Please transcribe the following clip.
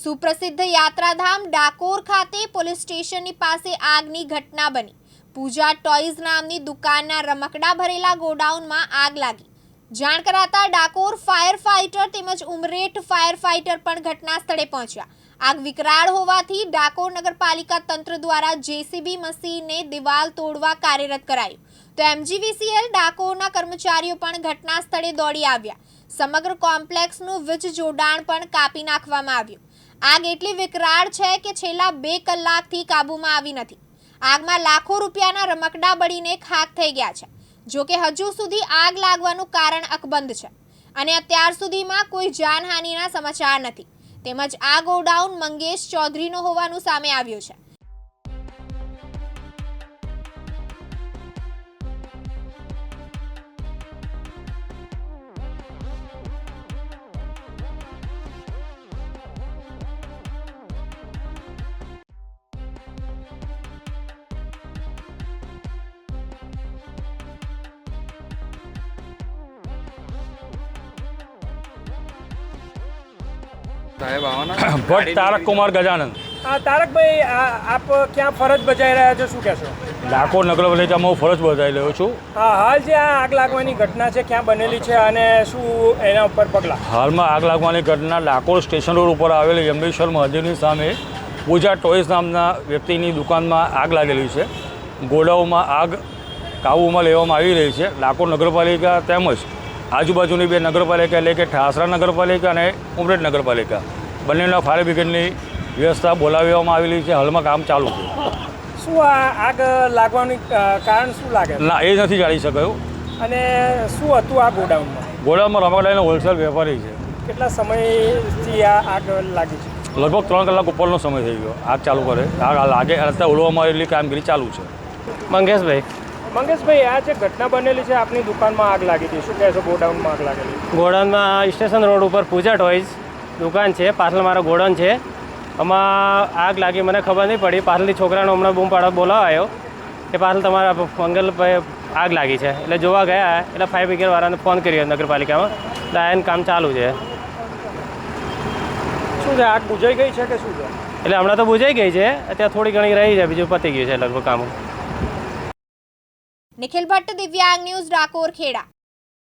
સુપ્રસિદ્ધ યાત્રાધામ ડાકોર ખાતે પોલીસ સ્ટેશનની પાસે આગની ઘટના બની. પૂજા ટોયઝ નામની દુકાનના રમકડા ભરેલા ગોડાઉનમાં આગ લાગી. જાણ કરાતા ડાકોર ફાયર ફાઇટર તેમજ ઉમરેઠ ફાયર ફાઇટર પણ ઘટના સ્થળે પહોંચ્યા. આગ વિકરાળ હોવાથી ડાકોર નગરપાલિકા તંત્ર દ્વારા જેસીબી મશીનને દિવાલ તોડવા કાર્યરત કરાયું. તો એમજીવીસીએલ ડાકોરના કર્મચારીઓ પણ ઘટના સ્થળે દોડી આવ્યા. સમગ્ર કોમ્પ્લેક્સનું વીજ જોડાણ પણ કાપી નાખવામાં આવ્યું. આગ એટલી વિકરાળ છે કે છેલ્લા બે કલાકથી કાબૂમાં આવી નથી. આગમાં લાખો રૂપિયાના રમકડા બળીને ખાક થઈ ગયા છે. જોકે હજુ સુધી આગ લાગવાનું કારણ અકબંધ છે અને અત્યાર સુધીમાં કોઈ જાનહાનિના સમાચાર નથી. તેમજ આ ગોડાઉન મંગેશ ચૌધરીનો હોવાનું સામે આવ્યું છે. ભટ્ટ તારક કુમાર ગજાનંદ. હા તારકભાઈ આ આપ ક્યાં ફરજ બજાવી રહ્યા છો શું કહેશો? ડાકોર નગરપાલિકામાં હું ફરજ બજાવી રહ્યો છું. હા હાલ જે આ આગ લાગવાની ઘટના છે ક્યાં બનેલી છે અને શું એના ઉપર પગલાં? હાલમાં આગ લાગવાની ઘટના ડાકોર સ્ટેશન રોડ ઉપર આવેલી યમરેશ્વર મહાદેવની સામે પૂજા ટોયસ નામના વ્યક્તિની દુકાનમાં આગ લાગેલી છે. ગોડાઓમાં આગ કાબૂમાં લેવામાં આવી રહી છે. લાખો નગરપાલિકા તેમજ આજુબાજુની બે નગરપાલિકા એટલે કે ઠાસરા નગરપાલિકા અને ઉમરેઠ નગરપાલિકા. બંનેના ફાયર બ્રિગેડની વ્યવસ્થા બોલાવવામાં આવેલી છે. હાલમાં કામ ચાલુ છે. શું આ આગ લાગવાનું કારણ શું લાગે? ના એ નથી જાણી શકાયું. અને શું હતું આ ગોડાઉનમાં? ગોડાઉનમાં રમકડાનો હોલસેલ વેપારી છે. કેટલા સમયથી આ આગ લાગી છે? લગભગ ત્રણ કલાક ઉપરનો સમય થઈ ગયો. આગ ચાલુ કરે. આગ લાગે અને અત્યારે ઓલવામાં આવેલી કામગીરી ચાલુ છે. મંગેશભાઈ મંગેશભાઈ આ જે ઘટના બનેલી છે આપની દુકાનમાં આગ લાગી હતી. શું કહેશો ગોડાઉનમાં આગ લાગેલી? ગોડાઉનમાં સ્ટેશન રોડ ઉપર પૂજા ટોયઝ દુકાન છે પાછળ મારો ગોડાઉન છે. આમાં આગ લાગી મને ખબર નહીં પડી. પાછળથી છોકરાનો હમણાં બૂમ પાડવા બોલાવાયો કે પાછળ તમારા મંગલભાઈ આગ લાગી છે. એટલે જોવા ગયા એટલે ફાયર બ્રિગેડવાળાને ફોન કર્યો નગરપાલિકામાં. એટલે આયન કામ ચાલુ છે. શું છે આગ બુજાઈ ગઈ છે કે શું છે? એટલે હમણાં તો બુજાઈ ગઈ છે અત્યારે થોડી ઘણી રહી છે બીજું પતી ગયું છે લગભગ કામ. નિખિલ ભટ્ટ દિવ્યાંગ ન્યૂઝ ડાકોર ખેડા